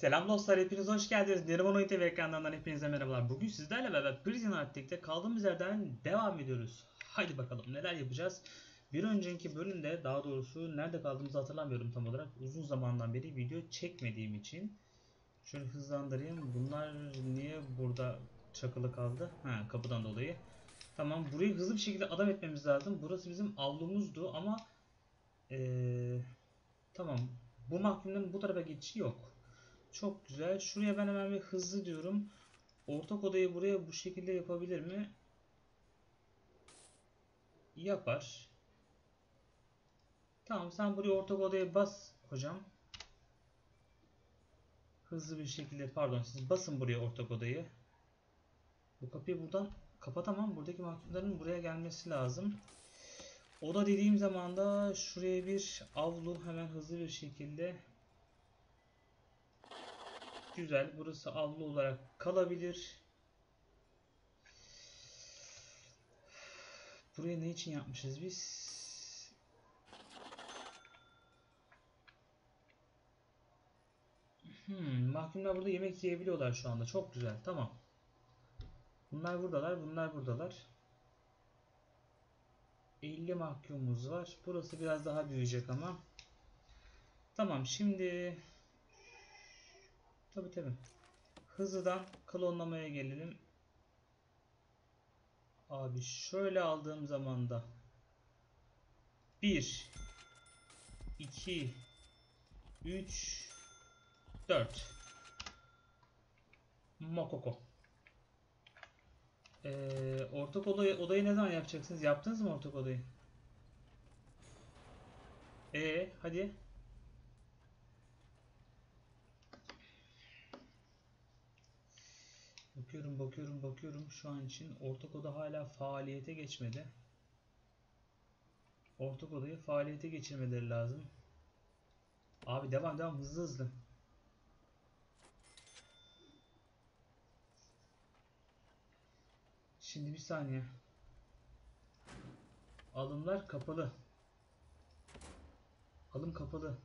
Selam dostlar, hepiniz hoş geldiniz. Oyun TV ekranlarından hepinize merhabalar. Bugün sizlerle beraber Prison Arctic'te kaldığımız yerden devam ediyoruz. Haydi bakalım neler yapacağız. Bir önceki bölümde daha doğrusu nerede kaldığımızı hatırlamıyorum tam olarak. Uzun zamandan beri video çekmediğim için. Şöyle hızlandırayım. Bunlar niye burada çakılı kaldı? Ha kapıdan dolayı. Tamam burayı hızlı bir şekilde adam etmemiz lazım. Burası bizim avlumuzdu ama ee, tamam bu mahkumların bu tarafa geçişi yok. Çok güzel. Şuraya ben hemen bir hızlı diyorum. Ortak odayı buraya bu şekilde yapabilir mi? Yapar. Tamam sen buraya ortak odaya bas hocam. Hızlı bir şekilde pardon siz basın buraya ortak odayı. Bu kapıyı buradan kapatamam. Buradaki mahkumların buraya gelmesi lazım. Oda dediğim zaman da şuraya bir avlu hemen hızlı bir şekilde Güzel. Burası avlu olarak kalabilir. Buraya ne için yapmışız biz? Hmm, mahkumlar burada yemek yiyebiliyorlar şu anda. Çok güzel. Tamam. Bunlar buradalar. Bunlar buradalar. 50 mahkumumuz var. Burası biraz daha büyüyecek ama. Tamam. Şimdi Tabi tabi. Hızlıdan klonlamaya gelelim. Abi şöyle aldığım zaman da 1 2 3 4 Mokoko. Ee, ortak odayı, odayı ne zaman yapacaksınız? Yaptınız mı ortak odayı? Ee, hadi. Bakıyorum bakıyorum bakıyorum şu an için ortak oda hala faaliyete geçmedi. Ortak odayı faaliyete geçirmeleri lazım. Abi devam devam hızlı hızlı. Şimdi bir saniye. Alımlar kapalı. Alım kapalı.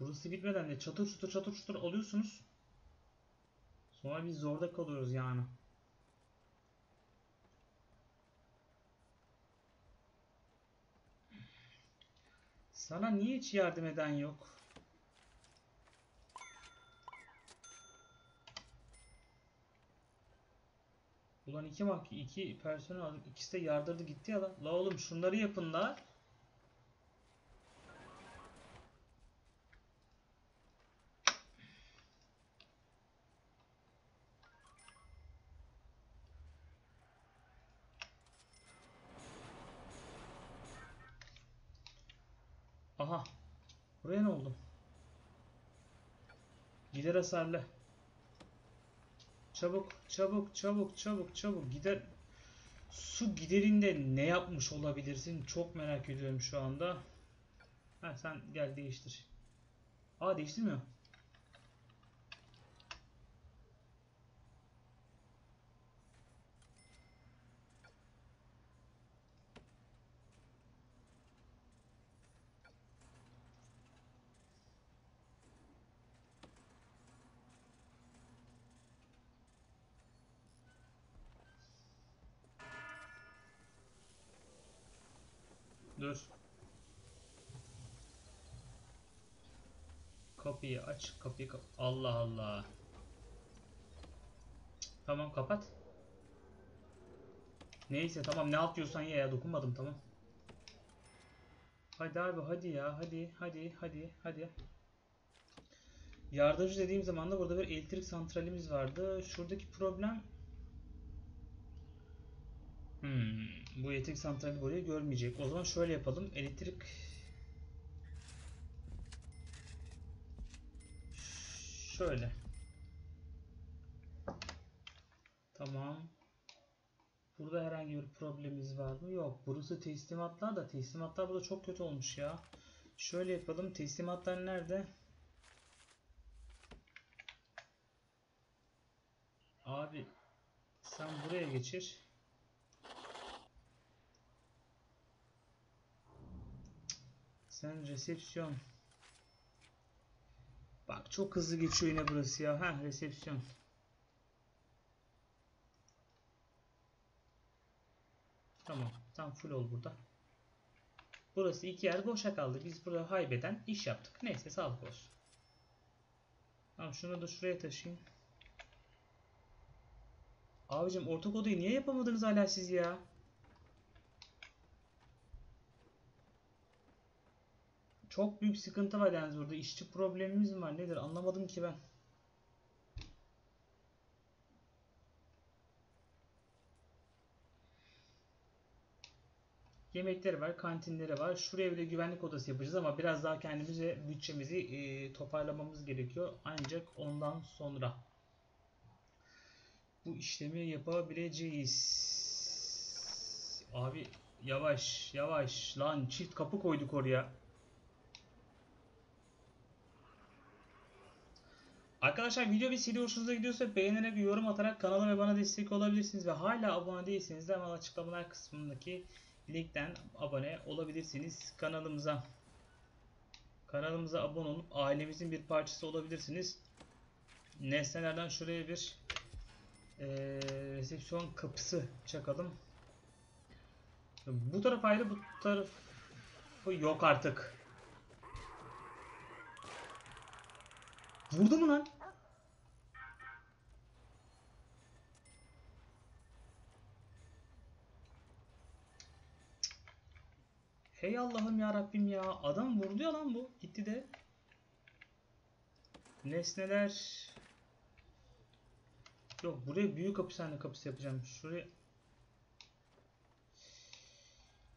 Burası bitmeden de çatır çatır çatır çatır alıyorsunuz. Sonra biz zorda kalıyoruz yani. Sana niye hiç yardım eden yok? Ulan iki mak iki personel aldık. İkisi de yardırdı gitti ya la. La oğlum şunları yapın la. Aha. Buraya ne oldu? Gider hasarlı. Çabuk, çabuk, çabuk, çabuk, çabuk. Gider. Su giderinde ne yapmış olabilirsin? Çok merak ediyorum şu anda. Ha sen gel değiştir. Aa değiştirmiyor. Dur. Kapıyı aç, kapıyı kap Allah Allah. Tamam kapat. Neyse tamam ne yapıyorsan ya ya dokunmadım tamam. Hadi abi hadi ya hadi hadi hadi hadi. Yardımcı dediğim zaman da burada bir elektrik santralimiz vardı. Şuradaki problem Hmm, bu elektrik santrali burayı görmeyecek. O zaman şöyle yapalım. Elektrik şöyle. Tamam. Burada herhangi bir problemimiz var mı? Yok. Burası teslimatlar da teslimatlar burada çok kötü olmuş ya. Şöyle yapalım. Teslimatlar nerede? Abi sen buraya geçir. Sen resepsiyon. Bak çok hızlı geçiyor yine burası ya. Ha resepsiyon. Tamam. Tam full ol burada. Burası iki yer boşa kaldı. Biz burada haybeden iş yaptık. Neyse sağlık olsun. Tamam şunu da şuraya taşıyayım. Abicim ortak odayı niye yapamadınız hala siz ya? Çok büyük sıkıntı var yalnız burada. İşçi problemimiz mi var nedir anlamadım ki ben. Yemekleri var, kantinleri var. Şuraya bir de güvenlik odası yapacağız ama biraz daha kendimizi ve bütçemizi e, toparlamamız gerekiyor. Ancak ondan sonra bu işlemi yapabileceğiz. Abi yavaş yavaş lan çift kapı koyduk oraya. Arkadaşlar video bir seri hoşunuza gidiyorsa beğenerek yorum atarak kanala ve bana destek olabilirsiniz ve hala abone değilseniz de hemen açıklamalar kısmındaki linkten abone olabilirsiniz kanalımıza. Kanalımıza abone olup ailemizin bir parçası olabilirsiniz. Nesnelerden şuraya bir eee, resepsiyon kapısı çakalım. Bu taraf ayrı bu tarafı yok artık. Vurdu mu lan? Hey Allah'ım ya Rabbim ya. Adam vurdu ya lan bu. Gitti de. Nesneler. Yok buraya büyük hapishane kapısı yapacağım. Şuraya.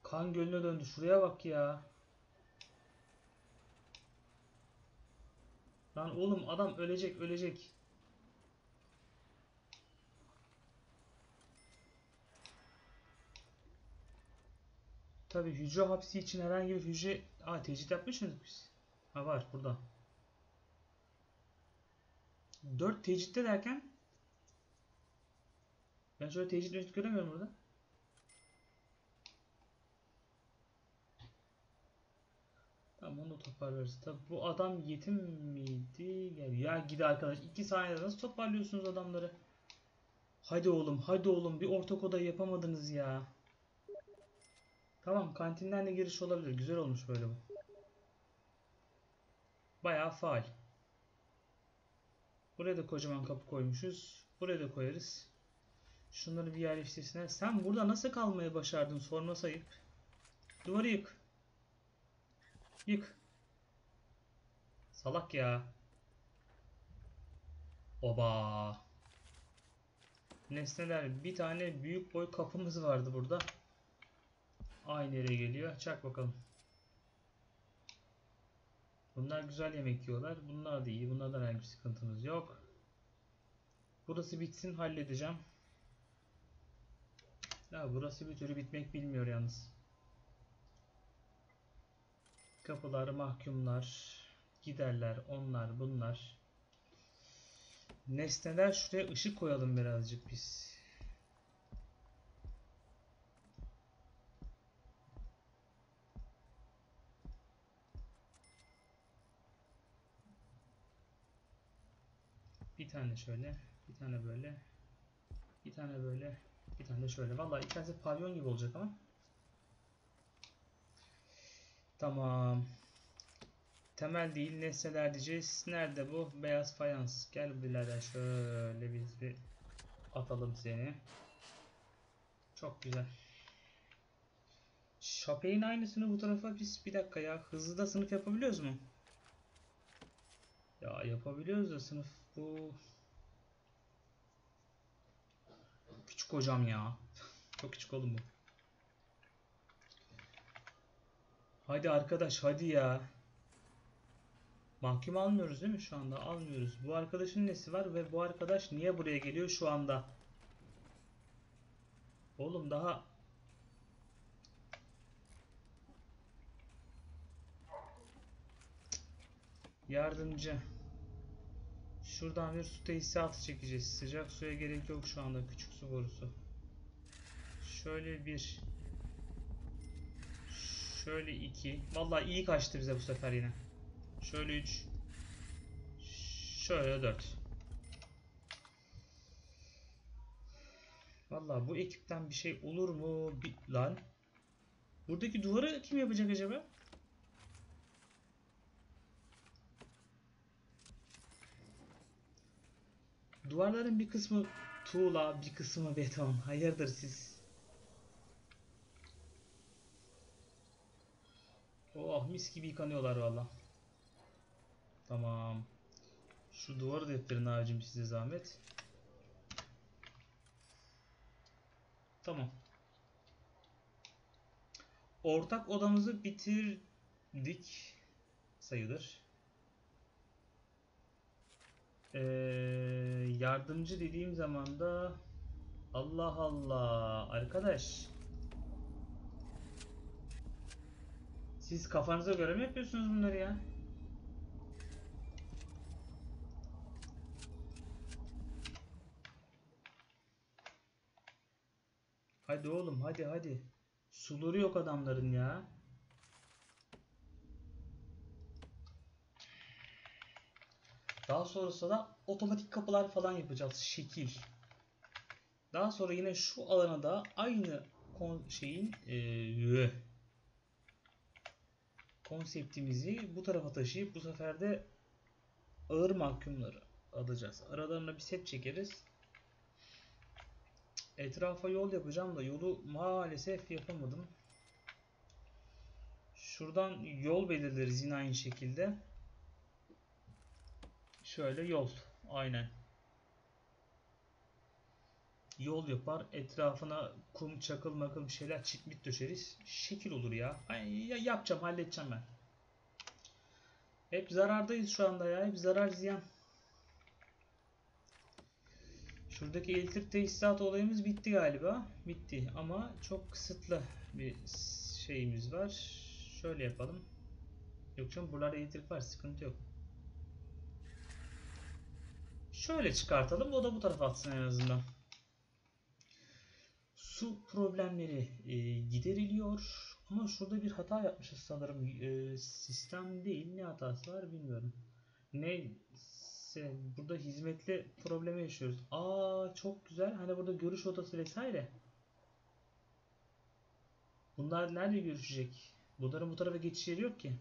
Kan gölüne döndü. Şuraya bak ya. Lan oğlum adam ölecek ölecek. Tabi hücre hapsi için herhangi bir hücre... Aa tecrit yapmış mıydık biz? Ha var burada. 4 tecritte derken ben şöyle tecrit göremiyorum burada. Tamam onu da toparlarız. Tabi bu adam yetim miydi? Gel ya gidi arkadaş. 2 saniyede nasıl toparlıyorsunuz adamları? Hadi oğlum hadi oğlum bir ortak oda yapamadınız ya. Tamam kantinden de giriş olabilir. Güzel olmuş böyle bu. Bayağı faal. Buraya da kocaman kapı koymuşuz. Buraya da koyarız. Şunları bir yerleştirsinler. Sen burada nasıl kalmayı başardın sorması ayıp. Duvarı yık. Yık. Salak ya. Oba. Nesneler. Bir tane büyük boy kapımız vardı burada. Aynı yere geliyor. Çak bakalım. Bunlar güzel yemek yiyorlar. Bunlar da iyi. Bunlardan herhangi bir sıkıntımız yok. Burası bitsin halledeceğim. Ya burası bir türlü bitmek bilmiyor yalnız. Kapılar, mahkumlar, giderler, onlar, bunlar. Nesneler şuraya ışık koyalım birazcık biz. Bir tane şöyle, bir tane böyle, bir tane böyle, bir tane şöyle. Vallahi içerisi pavyon gibi olacak ama. Tamam. Temel değil nesneler diyeceğiz. Nerede bu? Beyaz fayans. Gel birader şöyle biz bir atalım seni. Çok güzel. Şapeyin aynısını bu tarafa biz bir dakika ya. Hızlı da sınıf yapabiliyoruz mu? Ya yapabiliyoruz da sınıf bu. Küçük hocam ya. Çok küçük oğlum bu. Hadi arkadaş hadi ya. Mahkum almıyoruz değil mi şu anda? Almıyoruz. Bu arkadaşın nesi var ve bu arkadaş niye buraya geliyor şu anda? Oğlum daha yardımcı. Şuradan bir su tesisatı çekeceğiz. Sıcak suya gerek yok şu anda. Küçük su borusu. Şöyle bir Şöyle 2. Vallahi iyi kaçtı bize bu sefer yine. Şöyle 3. Şöyle 4. Vallahi bu ekipten bir şey olur mu? Bir, lan. Buradaki duvarı kim yapacak acaba? Duvarların bir kısmı tuğla, bir kısmı beton. Hayırdır siz? Oh mis gibi yıkanıyorlar valla. Tamam. Şu duvarı da ettirin abicim size zahmet. Tamam. Ortak odamızı bitirdik sayılır. Ee, yardımcı dediğim zaman da Allah Allah arkadaş siz kafanıza göre mi yapıyorsunuz bunları ya? Hadi oğlum hadi hadi. Suları yok adamların ya. Daha sonrasında da otomatik kapılar falan yapacağız. Şekil. Daha sonra yine şu alana da aynı şeyin ee, konseptimizi bu tarafa taşıyıp bu sefer de ağır mahkumları alacağız. Aralarına bir set çekeriz. Etrafa yol yapacağım da yolu maalesef yapamadım. Şuradan yol belirleriz yine aynı şekilde. Şöyle yol. Aynen. Yol yapar. Etrafına kum, çakıl, makıl bir şeyler çitmit döşeriz. Şekil olur ya. Ay, ya yapacağım, halledeceğim ben. Hep zarardayız şu anda ya. Hep zarar ziyan. Şuradaki elektrik tesisat olayımız bitti galiba. Bitti ama çok kısıtlı bir şeyimiz var. Şöyle yapalım. Yok canım buralarda elektrik var sıkıntı yok. Şöyle çıkartalım o da bu tarafa atsın en azından. Su problemleri e, gideriliyor. Ama şurada bir hata yapmışız sanırım. E, sistem değil ne hatası var bilmiyorum. Ne Neyse burada hizmetli problemi yaşıyoruz. Aa çok güzel. Hani burada görüş odası vesaire. Bunlar nerede görüşecek? Bunların bu tarafa geçiş yeri yok ki.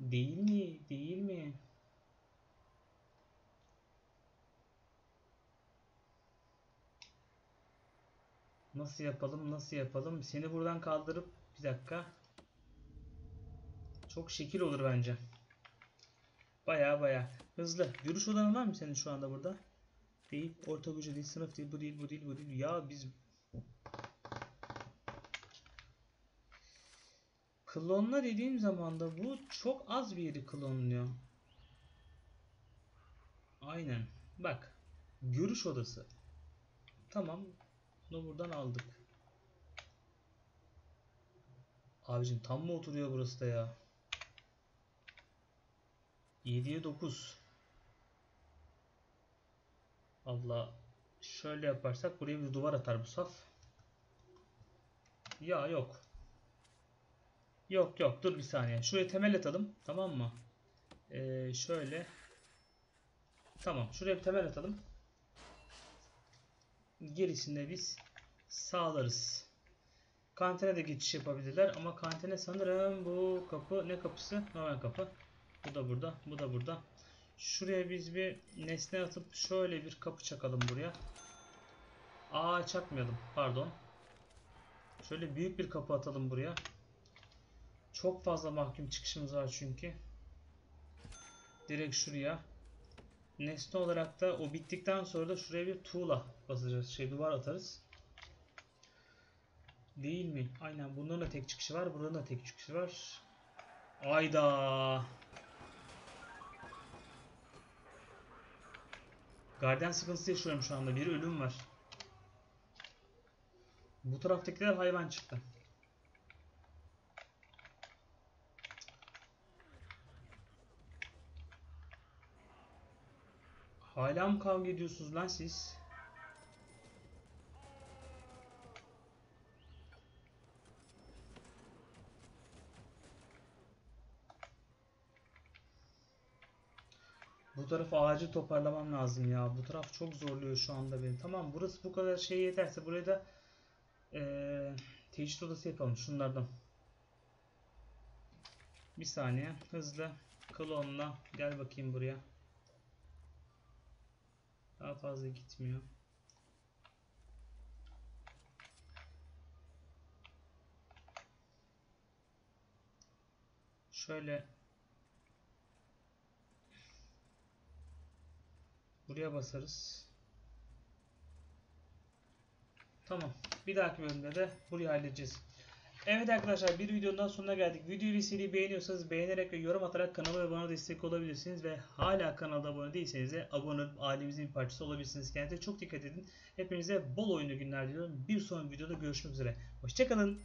Değil mi? Değil mi? Nasıl yapalım? Nasıl yapalım? Seni buradan kaldırıp bir dakika. Çok şekil olur bence. Baya baya hızlı. Görüş odanı var mı senin şu anda burada? Değil. Orta gücü değil. Sınıf değil. Bu değil. Bu değil. Bu değil. Ya biz klonla dediğim zaman da bu çok az bir yeri klonluyor. Aynen. Bak. Görüş odası. Tamam. Bunu buradan aldık. Abicim tam mı oturuyor burası da ya? 7'ye 9. Allah şöyle yaparsak buraya bir duvar atar bu saf. Ya yok. Yok yok dur bir saniye. Şuraya temel atalım. Tamam mı? Ee, şöyle. Tamam. Şuraya bir temel atalım. Gerisinde biz sağlarız. Kantine de geçiş yapabilirler ama kantine sanırım bu kapı ne kapısı? Normal kapı. Bu da burada. Bu da burada. Şuraya biz bir nesne atıp şöyle bir kapı çakalım buraya. Aa çakmayalım. Pardon. Şöyle büyük bir kapı atalım buraya. Çok fazla mahkum çıkışımız var çünkü. Direkt şuraya. Nesne olarak da o bittikten sonra da şuraya bir tuğla basacağız. Şey duvar atarız. Değil mi? Aynen bunların da tek çıkışı var. Buranın da tek çıkışı var. Ayda. Garden sıkıntısı yaşıyorum şu anda. Bir ölüm var. Bu taraftakiler hayvan çıktı. Hala mı kavga ediyorsunuz lan siz? Bu tarafı acil toparlamam lazım ya. Bu taraf çok zorluyor şu anda beni. Tamam burası bu kadar şey yeterse buraya da eee teşhis odası yapalım şunlardan. Bir saniye hızlı klonla gel bakayım buraya. Daha fazla gitmiyor. Şöyle buraya basarız. Tamam. Bir dahaki bölümde de burayı halledeceğiz. Evet arkadaşlar bir videonun daha sonuna geldik. Videoyu ve seriyi beğeniyorsanız beğenerek ve yorum atarak kanala abone destek olabilirsiniz ve hala kanalda abone değilseniz de abone olup ailemizin bir parçası olabilirsiniz. Kendinize çok dikkat edin. Hepinize bol oyunlu günler diliyorum. Bir sonraki videoda görüşmek üzere. Hoşçakalın.